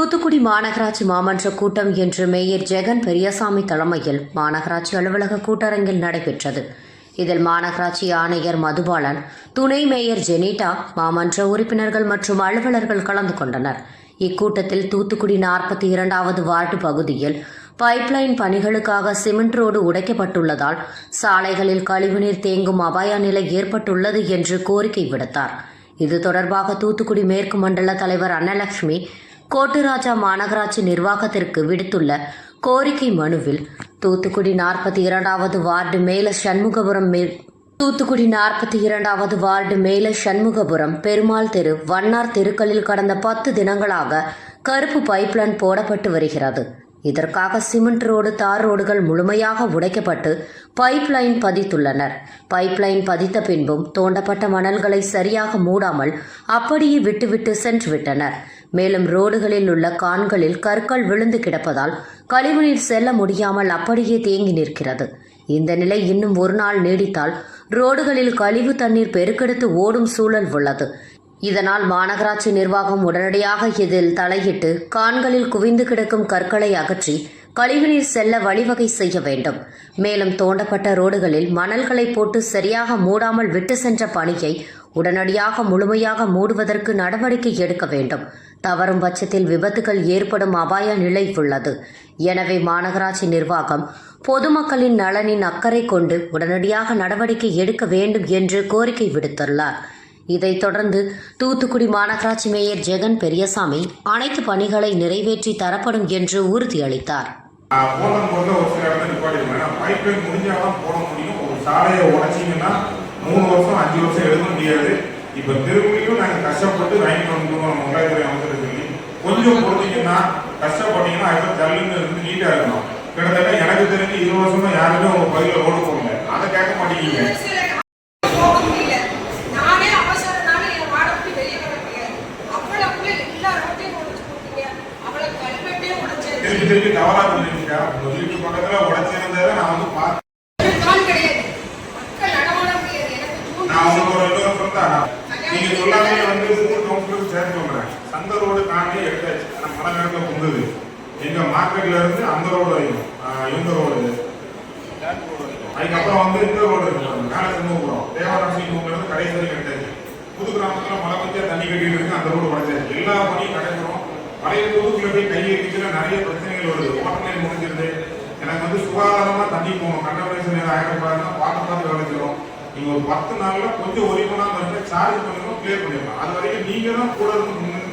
தூத்துக்குடி மாநகராட்சி மாமன்ற கூட்டம் இன்று மேயர் ஜெகன் பெரியசாமி தலைமையில் மாநகராட்சி அலுவலக கூட்டரங்கில் நடைபெற்றது. இதில் மாநகராட்சி ஆணையர் மதுபாலன் துணை மேயர் ஜெனிட்டா மாமன்ற உறுப்பினர்கள் மற்றும் அலுவலர்கள் கலந்து கொண்டனர். இக்கூட்டத்தில் தூத்துக்குடி நாற்பத்தி இரண்டாவது வார்டு பகுதியில் பைப்லைன் பணிகளுக்காக சிமெண்ட் ரோடு உடைக்கப்பட்டுள்ளதால் சாலைகளில் கழிவுநீர் தேங்கும் அபாய நிலை ஏற்பட்டுள்ளது என்று கோரிக்கை விடுத்தார். இது தொடர்பாக தூத்துக்குடி மேற்கு மண்டல தலைவர் அன்னலட்சுமி கோட்டுராஜா மாநகராட்சி நிர்வாகத்திற்கு விடுத்துள்ள கோரிக்கை மனுவில் தூத்துக்குடி நாற்பத்தி இரண்டாவது வார்டு மேல சண்முகபுரம் மே- தூத்துக்குடி நாற்பத்தி இரண்டாவது வார்டு மேல சண்முகபுரம் பெருமாள் தெரு வண்ணார் தெருக்களில் கடந்த பத்து தினங்களாக கருப்பு பைப்லைன் போடப்பட்டு வருகிறது. இதற்காக சிமெண்ட் ரோடு தார் ரோடுகள் முழுமையாக உடைக்கப்பட்டு பைப்லைன் பதித்துள்ளனர். பைப்லைன் பதித்த பின்பும் தோண்டப்பட்ட மணல்களை சரியாக மூடாமல் அப்படியே விட்டுவிட்டு சென்று விட்டனர் மேலும் ரோடுகளில் உள்ள கான்களில் கற்கள் விழுந்து கிடப்பதால் கழிவுநீர் செல்ல முடியாமல் அப்படியே தேங்கி நிற்கிறது. இந்த நிலை இன்னும் ஒரு நாள் நீடித்தால் ரோடுகளில் கழிவு தண்ணீர் பெருக்கெடுத்து ஓடும் சூழல் உள்ளது. இதனால் மாநகராட்சி நிர்வாகம் உடனடியாக இதில் தலையிட்டு கான்களில் குவிந்து கிடக்கும் கற்களை அகற்றி கழிவுநீர் செல்ல வழிவகை செய்ய வேண்டும். மேலும் தோண்டப்பட்ட ரோடுகளில் மணல்களை போட்டு சரியாக மூடாமல் விட்டு சென்ற பணியை உடனடியாக முழுமையாக மூடுவதற்கு நடவடிக்கை எடுக்க வேண்டும். தவறும் பட்சத்தில் விபத்துகள் ஏற்படும் அபாய நிலை உள்ளது. எனவே மாநகராட்சி நிர்வாகம் பொதுமக்களின் நலனின் அக்கறை கொண்டு உடனடியாக நடவடிக்கை எடுக்க வேண்டும் என்று கோரிக்கை விடுத்துள்ளார். இதைத் தொடர்ந்து தூத்துக்குடி மாநகராட்சி மேயர் ஜெகன் பெரியசாமி அனைத்து பணிகளை நிறைவேற்றி தரப்படும் என்று உறுதியளித்தார். போட முடியும். ஒரு சாலையை உடைச்சிங்கன்னா மூணு வருஷம் அஞ்சு வருஷம் எழுத முடியாது. இப்போ திரும்பியும் நாங்கள் கஷ்டப்பட்டு வாங்கிட்டு வந்துருவோம் நம்ம உள்ளாய்த்துறை அமைச்சர் சொல்லி கொஞ்சம் பொறுத்தீங்கன்னா கஷ்டப்பட்டீங்கன்னா அதுக்கு ஜல்லுன்னு இருந்து நீட்டாக இருக்கணும். கிட்டத்தட்ட எனக்கு தெரிஞ்சு இருபது வருஷமா யாருமே உங்க பகுதியில் ரோடு போடல. அதை கேட்க மாட்டேங்கிறீங்க. திருப்பி திருப்பி தவறா உங்க வீட்டு பக்கத்துல உடைச்சிருந்ததை நான் வந்து பார்த்தேன் நான் உங்களுக்கு ஒரு தான் நீங்க சொல்லாமே வந்து மூணு கவுன்சிலருக்கு சேர்த்து சந்த ரோடு தாண்டி எடுத்தாச்சு ஆனால் மழை நேரத்தில் பொங்குது எங்க மார்க்கெட்ல இருந்து அந்த ரோடு வரைக்கும். இந்த ரோடு அதுக்கப்புறம் வந்து இந்த ரோடு இருக்கு பாருங்க, மேல செங்கோபுரம் தேவராசிங்க இருந்து கடைசி வரைக்கும் எடுத்தாச்சு புது கிராமத்தில் மழை பற்றியா தண்ணி கட்டிட்டு இருக்கு அந்த ரோடு உடைச்சாச்சு. எல்லா பணியும் கிடைக்கிறோம் பழைய தொகுப்புல போய் கை நிறைய பிரச்சனைகள் வருது. ஓட்டர் லைன் முடிஞ்சிருது. எனக்கு வந்து சுகாதாரமா தண்ணி போகணும். கண்டபினேஷன் ஏதாவது ஆயிடக்கூடாதுன்னா பார்த்து பார்த்து வேலை செய்யணும் நீங்க ஒரு பத்து நாள்ல கொஞ்சம் ஒரே மணி நேரம் சார்ஜ் பண்ணிக்கணும் கிளியர் பண்ணிடலாம் அது வரைக்கும் நீங்க தான் கூட இருந்து